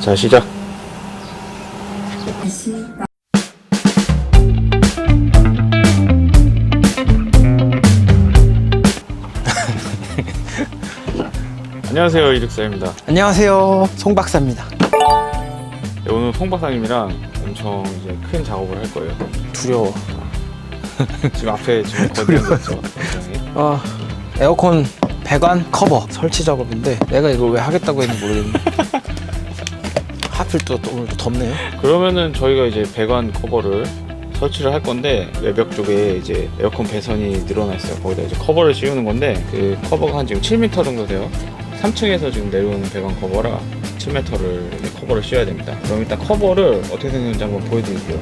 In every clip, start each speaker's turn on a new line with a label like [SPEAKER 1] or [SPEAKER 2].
[SPEAKER 1] 자 시작. 안녕하세요 이득사입니다.
[SPEAKER 2] 안녕하세요. 송 박사입니다.
[SPEAKER 1] 네, 오늘 송 박사님이랑 엄청 이제 큰 작업을 할 거예요.
[SPEAKER 2] 두려워.
[SPEAKER 1] 지금 앞에 지금 거대한졌죠
[SPEAKER 2] 아, 에어컨 배관 커버 설치 작업인데 내가 이걸 왜 하겠다고 했는지 모르겠네. 하필 또, 또 오늘 또 덥네요.
[SPEAKER 1] 그러면은 저희가 이제 배관 커버를 설치를 할 건데 외벽 쪽에 이제 에어컨 배선이 늘어나 있어요. 거기다 이제 커버를 씌우는 건데 그 커버가 한 지금 7m 정도 돼요. 3층에서 지금 내려오는 배관 커버라 7m를 커버를 씌워야 됩니다. 그럼 일단 커버를 어떻게 생겼는지 한번 보여드릴게요.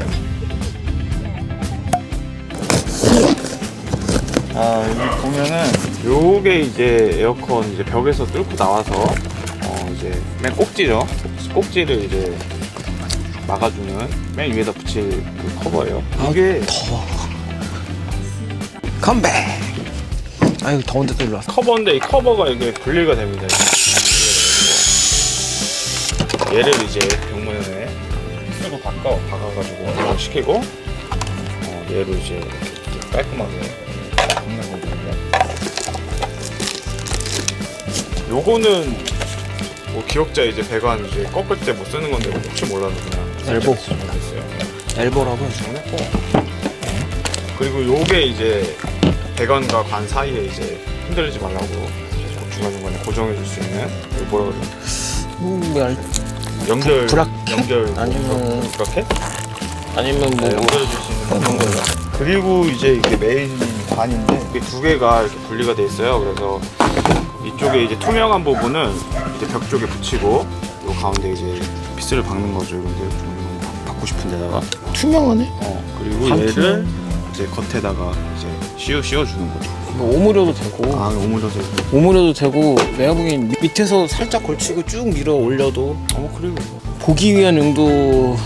[SPEAKER 1] 아 여기 보면은 요게 이제 에어컨 이제 벽에서 뚫고 나와서 어 이제 맨 꼭지죠. 꼭지를 이제 막아주는 맨 위에다 붙일 그 커버예요. 이게
[SPEAKER 2] 더워. 컴백. 아유 더운데 또 일로 왔어.
[SPEAKER 1] 커버인데 이 커버가 이게 분리가 됩니다. 이게. 얘를 이제 병문에 쓰고 바꿔 박아가지고 시키고 어, 얘를 이제 이렇게 깔끔하게 박는 거거든요. 요거는 뭐 기억자 이제 배관 이제 꺾을 때 못 쓰는 건데 뭐 혹시 몰라서 그냥
[SPEAKER 2] 엘보.
[SPEAKER 1] 있어요.
[SPEAKER 2] 엘보라고 해서.
[SPEAKER 1] 정했고 그리고 요게 이제 배관과 관 사이에 이제 흔들리지 말라고 계속 중간중간에 고정해 줄 수 있는 이거 뭐라 그래
[SPEAKER 2] 뭐, 알-
[SPEAKER 1] 연결
[SPEAKER 2] 브라켓?
[SPEAKER 1] 연결
[SPEAKER 2] 아니면-
[SPEAKER 1] 브라켓?
[SPEAKER 2] 아니면 뭐
[SPEAKER 1] 네, 연결해 줄 수 있는 그런 거예요 그리고 이제 이게 메인 관인데 이게 두 개가 이렇게 분리가 돼 있어요 그래서 이쪽에 이제 투명한 부분은 이제 벽 쪽에 붙이고 요 가운데 이제 피스를 박는 거죠 근데 좀 받고 싶은 데다가
[SPEAKER 2] 투명하네.
[SPEAKER 1] 어, 그리고. 얘를 이제 겉에다가 이제 씌워 씌워 주는 거죠.
[SPEAKER 2] 뭐 오므려도 되고.
[SPEAKER 1] 아, 오므려서.
[SPEAKER 2] 오므려도 되고 내가 보기엔 밑에서 살짝 걸치고 쭉 밀어 올려도
[SPEAKER 1] 어, 그리고
[SPEAKER 2] 보기 위한 용도는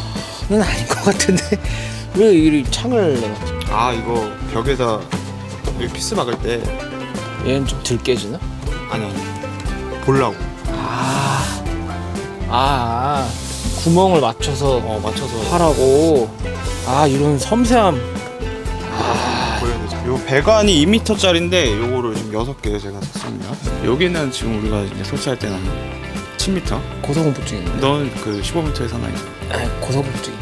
[SPEAKER 2] 아닌 것 같은데 왜 이 창을 내놨지?
[SPEAKER 1] 아, 이거 벽에다 이 피스 박을 때
[SPEAKER 2] 얘는 좀 덜 깨지나?
[SPEAKER 1] 아니 아니 보려고.
[SPEAKER 2] 아, 아, 구멍을 맞춰서
[SPEAKER 1] 어, 맞춰서
[SPEAKER 2] 하라고. 아, 이런 섬세함.
[SPEAKER 1] 보여야 되죠. 요 배관이 2m짜리인데 요거를 지금 6개 제가 샀습니다. 여기는 지금 우리가 이제 설치할 때는 10m.
[SPEAKER 2] 고소공포증 있는데.
[SPEAKER 1] 넌그 15m에 사나 이제.
[SPEAKER 2] 아, 고소공포증.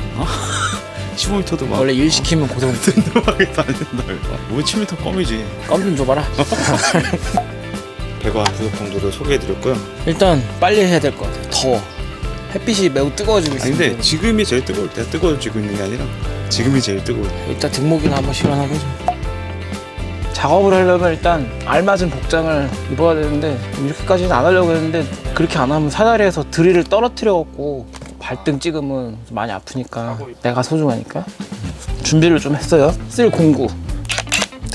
[SPEAKER 1] 15m도 막
[SPEAKER 2] 원래 일 시키면 고소공포증.
[SPEAKER 1] 든든하게 다닌다. 뭐 7m 껌이지.
[SPEAKER 2] 껌 좀 줘봐라.
[SPEAKER 1] 배관 부속 정도를 소개해드렸고요.
[SPEAKER 2] 일단 빨리 해야 될 것 같아. 더워. 햇빛이 매우 뜨거워지고
[SPEAKER 1] 아니
[SPEAKER 2] 있는데.
[SPEAKER 1] 근데 지금이 제일 뜨거울 때 뜨거워지고 있는 게 아니라 지금이 제일 뜨거울 때.
[SPEAKER 2] 이따 등목이나 한번 실현하고 좀. 작업을 하려면 일단 알맞은 복장을 입어야 되는데 이렇게까지는 안 하려고 했는데 그렇게 안 하면 사다리에서 드릴을 떨어뜨려 갖고 발등 찍으면 좀 많이 아프니까 내가 소중하니까 준비를 좀 했어요 쓸 공구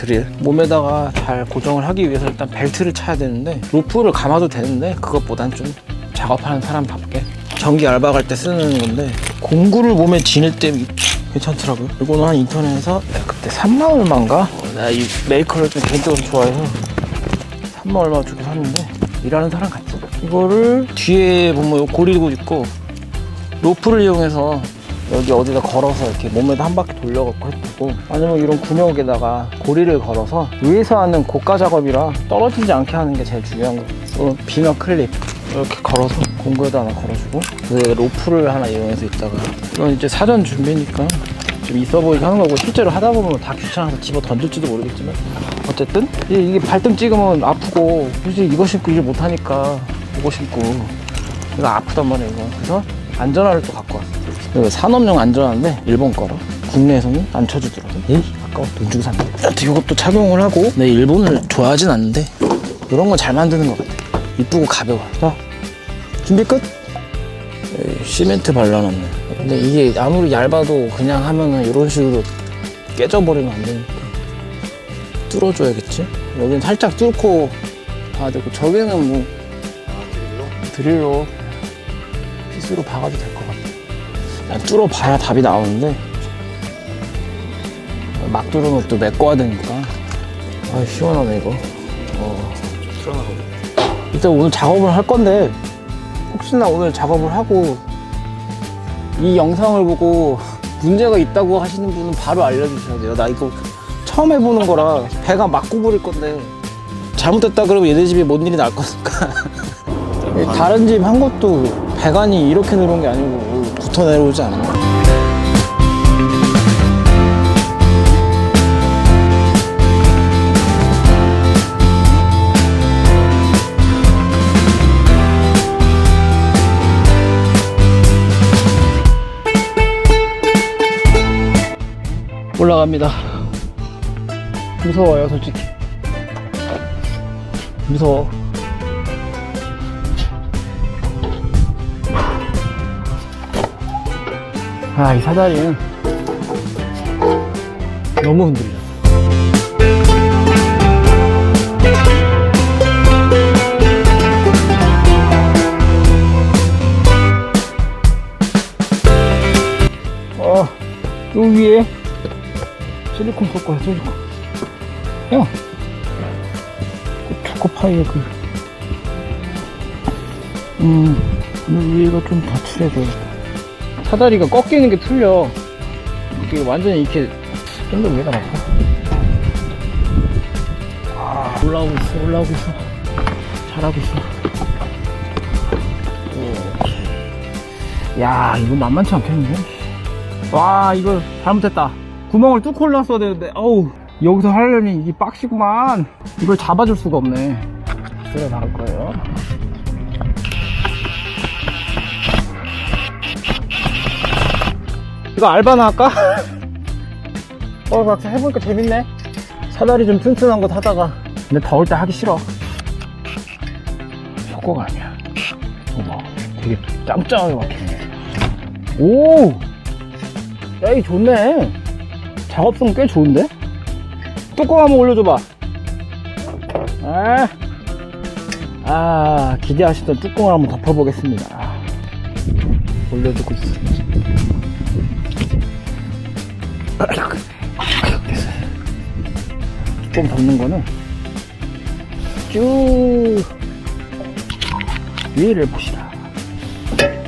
[SPEAKER 2] 드릴 몸에다가 잘 고정을 하기 위해서 일단 벨트를 차야 되는데 로프를 감아도 되는데 그것보단 좀 작업하는 사람답게 전기 알바 갈 때 쓰는 건데 공구를 몸에 지닐 때 괜찮더라고요. 이거는 한 인터넷에서 그때 3만 얼마인가? 어, 내가 이 메이커를 좀 개인적으로 좋아해서 3만 얼마 주고 샀는데 일하는 사람 같죠. 이거를 뒤에 보면 요 고리도 있고 로프를 이용해서 여기 어디다 걸어서 이렇게 몸에다 한 바퀴 돌려갖고 했고 아니면 이런 구멍에다가 고리를 걸어서 위에서 하는 고가 작업이라 떨어지지 않게 하는 게 제일 중요한 거예요. 어, 빙어 클립 이렇게 걸어서 공구에다 하나 걸어주고 그 로프를 하나 이용해서 있다가 이건 이제 사전 준비니까 좀 있어 보이게 하는 거고 실제로 하다 보면 다 귀찮아서 집어 던질지도 모르겠지만 어쨌든 이게, 발등 찍으면 아프고 굳이 이거 신고 일 못하니까 이거 신고 이거 아프단 말이에요 이거. 그래서 안전화를 또 갖고 왔어 이거 산업용 안전화인데 일본 거라 국내에서는 안 쳐주더라고 에이 아까워 돈 주고 샀네 여튼 이것도 착용을 하고 내 일본을 좋아하진 않는데 이런 건 잘 만드는 것 같아. 이쁘고 가벼워 자 준비 끝? 에이, 시멘트 발라놨네. 근데 이게 아무리 얇아도 그냥 하면은 이런 식으로 깨져버리면 안 되니까. 뚫어줘야겠지? 여긴 살짝 뚫고 봐야 되고 저기는 뭐 드릴로? 피스로 박아도 될 것 같아 뚫어봐야 답이 나오는데 막 뚫으면 또 메꿔야 되니까 아 시원하네 이거 어. 일단 오늘 작업을 할 건데 혹시나 오늘 작업을 하고 이 영상을 보고 문제가 있다고 하시는 분은 바로 알려주셔야 돼요. 나 이거 처음 해보는 거라 배가 막 구부릴 건데 잘못됐다 그러면 얘네 집에 뭔 일이 날 거니까. 다른 집 한 것도 배관이 이렇게 내려온 게 아니고 붙어 내려오지 않아요. 올라갑니다. 무서워요, 솔직히. 무서워. 아, 이 사다리는 너무 흔들려. 어, 요 위에 실리콘 걸 거야, 실리콘. 형! 그 초코파이에 그, 음, 이 위에가 좀더 칠해줘야겠다. 사다리가 꺾이는 게 틀려. 이게 완전히 이렇게 좀 더 위에다 놓고. 아, 올라오고 있어, 올라오고 있어. 잘하고 있어. 야, 이거 만만치 않겠는데? 와, 이거 잘못했다. 구멍을 뚫고 올랐어야 되는데, 어우, 여기서 하려니 이게 빡시구만. 이걸 잡아줄 수가 없네. 그래, 나갈 거예요. 이거 알바나 할까? 어, 막상 해보니까 재밌네. 사다리 좀 튼튼한 거 타다가. 근데 더울 때 하기 싫어. 효과가 아니야. 어머, 되게 짱짱하게 막히네. 오! 야, 이 좋네. 작업성 꽤 좋은데? 뚜껑 한번 올려줘봐. 아, 아 기대하시던 뚜껑을 한번 덮어보겠습니다. 아, 올려주고 있어. 뚜껑 덮는 거는 쭉 위를 보시라.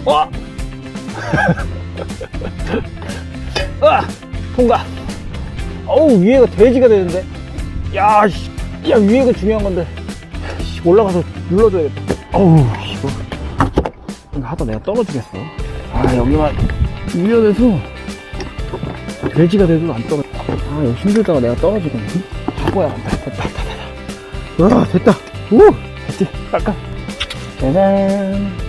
[SPEAKER 2] 와! 아! 통과! 어우, 위에가 돼지가 되는데? 야, 씨. 야, 위에가 중요한 건데. 씨, 올라가서 눌러줘야겠다. 어우, 이거. 하다 내가 떨어지겠어. 아, 여기만 유연해서 돼지가 돼도 안 떨어져. 아, 이거 힘들다가 내가 떨어지겠네. 바보야. 됐다, 됐다, 됐다. 됐다. 와, 됐다. 오! 됐지. 깎아. 짜잔.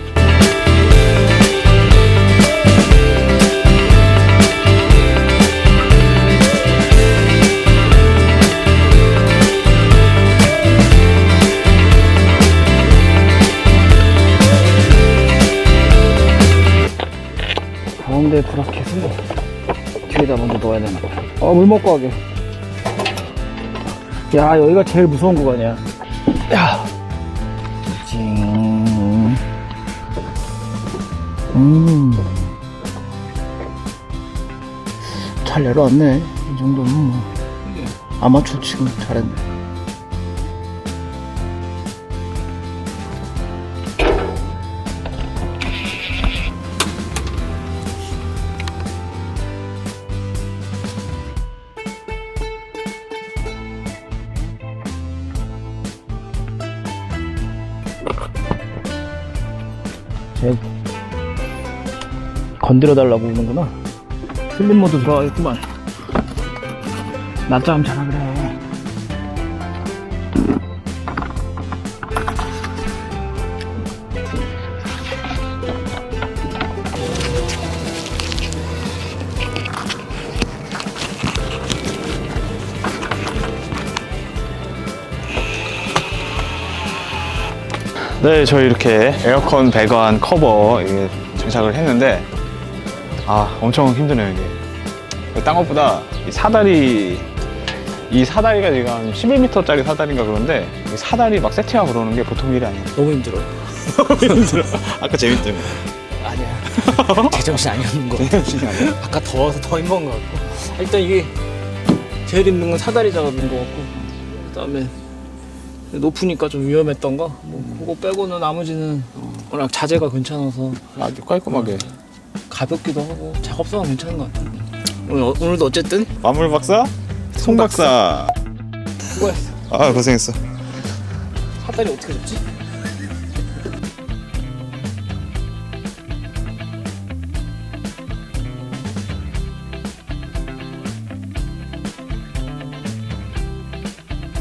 [SPEAKER 2] 뒤에다 먼저 넣어야 되나 봐. 어, 물 먹고 하게. 야, 여기가 제일 무서운 구간이야. 야. 찡. 음. 잘 내려왔네. 이 정도면 뭐. 아마추어 치고 잘했네. 건드려 달라고 우는구나. 슬림 모드 들어가겠구만. 낮잠 자라 그래.
[SPEAKER 1] 네, 저희 이렇게 에어컨 배관 커버 이게 장착을 했는데 아 엄청 힘드네요 이게. 딴 것보다 이 사다리 이 사다리가 지금 한 11m짜리 사다리인가 그런데 이 사다리 막 세팅하고 그러는 게 보통 일이 아니에요.
[SPEAKER 2] 너무 힘들어.
[SPEAKER 1] 힘들어. 아까 재밌다며.
[SPEAKER 2] 아니야. 제정신 아니었는 거.
[SPEAKER 1] 정신이 아니야?
[SPEAKER 2] 아까 더워서 더 힘든 것 같고. 일단 이게 제일 힘든 건 사다리 작업인 것 같고. 그다음에 높으니까 좀 위험했던 거. 뭐 그거 빼고는 나머지는 워낙 자재가 괜찮아서
[SPEAKER 1] 아주 깔끔하게.
[SPEAKER 2] 가볍기도 하고 작업성은 괜찮은 것 같아. 오늘 어- 오늘도 어쨌든
[SPEAKER 1] 마물 박사? 송 박사.
[SPEAKER 2] 수고했어.
[SPEAKER 1] 아 고생했어.
[SPEAKER 2] 핫다리 어떻게 잡지?